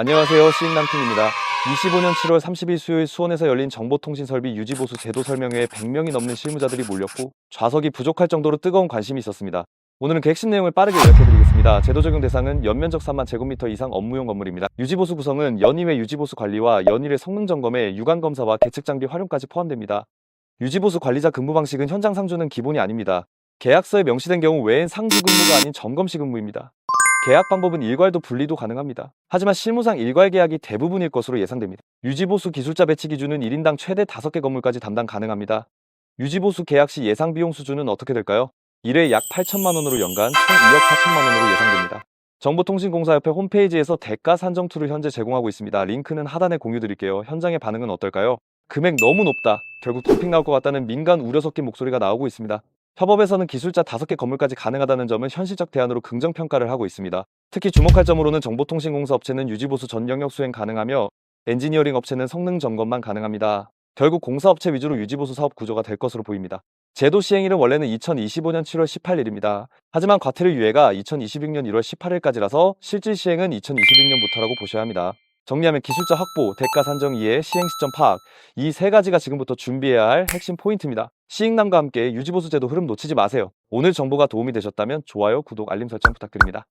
안녕하세요. 시인남팀입니다. 25년 7월 30일 수요일 수원에서 열린 정보통신설비 유지보수 제도 설명회에 100명이 넘는 실무자들이 몰렸고 좌석이 부족할 정도로 뜨거운 관심이 있었습니다. 오늘은 그 핵심 내용을 빠르게 요약해드리겠습니다. 제도 적용 대상은 연면적 3만 제곱미터 이상 업무용 건물입니다. 유지보수 구성은 연이외 유지보수 관리와 연일의 성능 점검에 유관 검사와 계측 장비 활용까지 포함됩니다. 유지보수 관리자 근무 방식은 현장 상주는 기본이 아닙니다. 계약서에 명시된 경우 외엔 상주 근무가 아닌 점검식 근무입니다. 계약 방법은 일괄도 분리도 가능합니다. 하지만 실무상 일괄 계약이 대부분일 것으로 예상됩니다. 유지보수 기술자 배치 기준은 1인당 최대 5개 건물까지 담당 가능합니다. 유지보수 계약 시 예상 비용 수준은 어떻게 될까요? 1회 약 8천만 원으로 연간 총 2억 4천만 원으로 예상됩니다. 정보통신공사협회 홈페이지에서 대가 산정 툴을 현재 제공하고 있습니다. 링크는 하단에 공유 드릴게요. 현장의 반응은 어떨까요? 금액 너무 높다. 결국 도핑 나올 것 같다는 민간 우려 섞인 목소리가 나오고 있습니다. 협업에서는 기술자 5개 건물까지 가능하다는 점은 현실적 대안으로 긍정 평가를 하고 있습니다. 특히 주목할 점으로는 정보통신공사 업체는 유지보수 전 영역 수행 가능하며 엔지니어링 업체는 성능 점검만 가능합니다. 결국 공사업체 위주로 유지보수 사업 구조가 될 것으로 보입니다. 제도 시행일은 원래는 2025년 7월 18일입니다. 하지만 과태료 유예가 2026년 1월 18일까지라서 실질 시행은 2026년부터라고 보셔야 합니다. 정리하면 기술자 확보, 대가 산정 이해, 시행 시점 파악 이 세 가지가 지금부터 준비해야 할 핵심 포인트입니다. 시행남과 함께 유지보수 제도 흐름 놓치지 마세요. 오늘 정보가 도움이 되셨다면 좋아요, 구독, 알림 설정 부탁드립니다.